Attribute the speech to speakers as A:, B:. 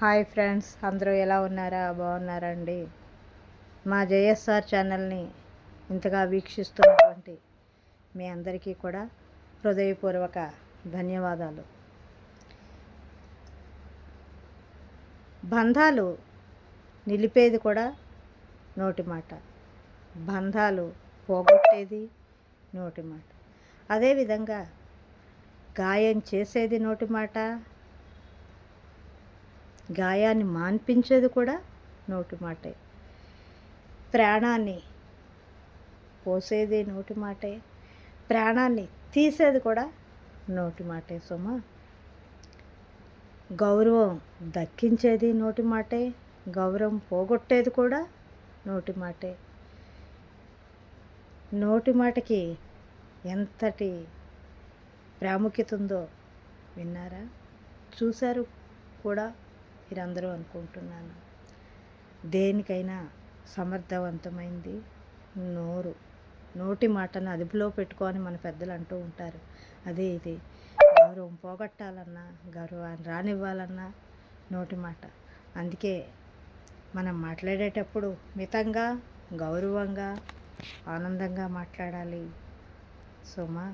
A: Hi friends అందరూ ఎలా ఉన్నారా? బాగున్నారా అండి మా జేఎస్ఆర్ ఛానల్ని ఇంతగా వీక్షిస్తున్నటువంటి మీ అందరికీ కూడా హృదయపూర్వక ధన్యవాదాలు. బంధాలు నిలిపేది కూడా నోటి మాట. బంధాలు పోగొట్టేది నోటి మాట. అదేవిధంగా గాయం చేసేది నోటి మాట గాయాన్ని మాన్పించేది కూడా నోటి మాటే. ప్రాణాన్ని పోసేది నోటి మాటే. ప్రాణాన్ని తీసేది కూడా నోటి మాటే సుమ. గౌరవం దక్కించేది నోటి మాటే. గౌరవం పోగొట్టేది కూడా నోటి మాటే. నోటి మాటకి ఎంతటి ప్రాముఖ్యత ఉందో విన్నారా? చూశారు కూడా మీరందరూ అనుకుంటున్నాను. దేనికైనా సమర్థవంతమైంది నోరు. నోటి మాటను అదుపులో పెట్టుకొని మన పెద్దలు అంటూ ఉంటారు. అదే ఇది. గౌరవం పోగొట్టాలన్నా గౌరవాన్ని రానివ్వాలన్నా నోటి మాట. అందుకే మనం మాట్లాడేటప్పుడు మితంగా గౌరవంగా ఆనందంగా మాట్లాడాలి. సుమా